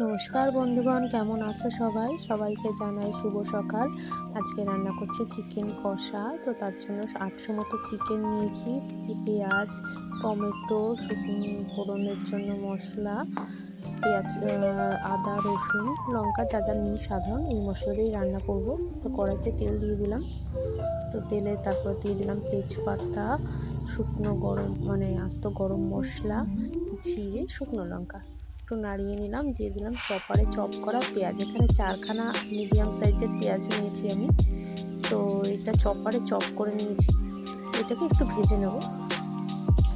নমস্কার বন্ধুগণ, কেমন আছো সবাই? সবাইকে জানাই শুভ সকাল। আজকে রান্না করছি চিকেন কষা। তো তার জন্য আটশো মতো চিকেন নিয়েছি। পেঁয়াজ, টমেটো, শুকনো ফোড়নের জন্য মশলা, পেঁয়াজ আদা, রসুন, লঙ্কা, যা যা নিই সাধারণ এই মশলা দিয়েই রান্না করব। তো কড়াইতে তেল দিয়ে দিলাম। তো তেলে তারপর দিয়ে দিলাম তেজপাতা, শুকনো গরম মানে আস্ত গরম মশলা, জিরে, শুকনো লঙ্কা। একটু নাড়িয়ে নিলাম, দিয়ে দিলাম চপারে চপ করা পেঁয়াজ। এখানে চারখানা মিডিয়াম সাইজের পেঁয়াজ নিয়েছি আমি। তো এটা চপারে চপ করে নিয়েছি। এটাকে একটু ভেজে নেব।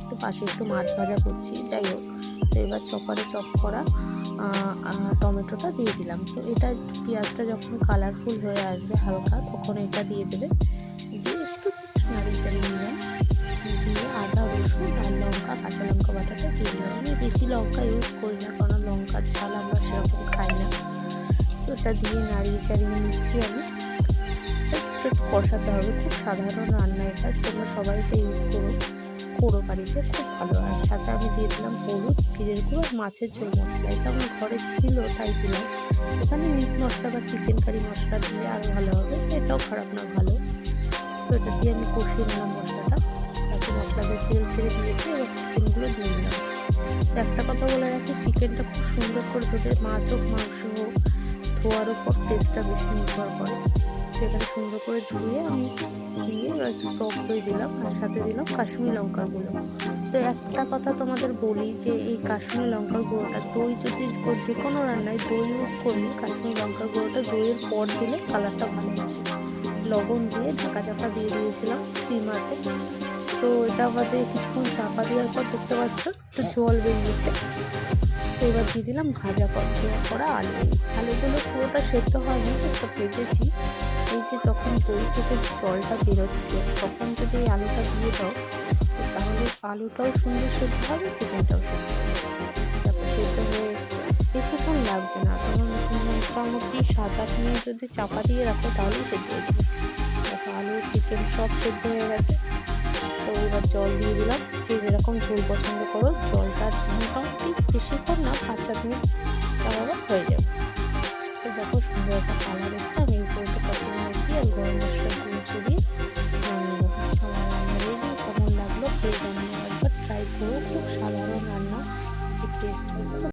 তো পাশে একটু মাছ ভাজা করছি, যাই হোক। তো এবার চপারে চপ করা টমেটোটা দিয়ে দিলাম। তো এটা পেঁয়াজটা যখন কালারফুল হয়ে আসবে হালকা, তখন এটা দিয়ে দেবে। দিয়ে একটু জাস্ট নাড়িয়ে চাড়িয়ে নিলাম। দিয়ে আদা, রসুন আর লঙ্কা, কাঁচা লঙ্কা বাটাটা দিয়ে দিলাম আমি বেশি লঙ্কা ইউজ করি না, কারণ লঙ্কার ঝাল আমরা সেরকম খাই না। তো ওটা দিয়ে নাড়িয়ে চাড়িয়ে নিচ্ছি আমি। একটু কষাতে হবে। খুব সাধারণ রান্না এটা, তোমরা সবাই ইউজ করো। করো বাড়িতে খুব ভালো। আর সাথে আমি দিয়ে দিলাম হলুদ, জিরের গুঁড়ো আর মাছের ঝোল মশলা। এটা আমার ঘরে ছিল, তাই দিলাম। এখানে মিট মশলা বা চিকেন কারি মশলা দিলে আরও ভালো হবে। এটাও খারাপ না, ভালো। তো এটা দিয়ে আমি কষিয়ে নিলাম মশলাটা তারপর মশলাটা তেল ছেড়ে দিয়েছি এবার চিকেনগুলো দিয়ে দিলাম। একটা কথা বলে রাখি, চিকেনটা খুব সুন্দর করে ধুতে মাছ হোক, মাংস হোক, ধোয়ার উপর টেস্টটা বেশি নির্ভর করে। সেখানে সুন্দর করে ধুয়ে আমি দিয়ে একটু টক দই দিলাম আর সাথে দিলাম কাশ্মীরি লঙ্কার গুঁড়ো। তো একটা কথা তোমাদের বলি যে, এই কাশ্মীরি লঙ্কার গুঁড়োটা দই যদি যে কোনো রান্নায় দই ইউজ করলে কাশ্মীরি লঙ্কার গুঁড়োটা দইয়ের পর দিলে কালারটা ভালো লবণ দিয়ে ঢাকা চাপা দিয়ে দিয়েছিলাম, সিম আছে। তো এটা আমাদের কিছুক্ষণ চাপা দেওয়ার পর দেখতে পাচ্ছ একটু জল বেরিয়েছে। তো এবার দিয়ে দিলাম ভাজা কর আলু। আলুগুলো পুরোটা সেদ্ধ হয়নি জাস্ট ভেজেছি এই যে যখন দই থেকে জলটা বেরোচ্ছে, তখন যদি এই আলুটা দিয়ে দাও তাহলে আলুটাও সুন্দর সেদ্ধ হবে, চিকেনটাও সেদ্ধ হবে। তারপর সেদ্ধ হয়ে এসছে। বেশিক্ষণ লাগবে না তোমার মোটামুটি সাত আট মিনিট যদি চাপা দিয়ে রাখো, তাহলেই সেদ্ধ হয়ে যাবে। আলু, চিকেন সব সেদ্ধ হয়ে গেছে। তো এবার জল দিয়ে দিলাম। যে যেরকম ঝোল পছন্দ করো, জলটা মোটামুটি বেশিক্ষণ না, পাঁচ সাত মিনিট তাহলে হয়ে যাবে। তো দেখো সুন্দর একটা কালার এসছে, আমি করে পছন্দ রাখি আর গরম মশলা দিয়ে নেব আমার রেডি কেমন লাগল? প্লিজ আমি একবার ট্রাই করো, খুব সাধারণ রান্না, খুব টেস্ট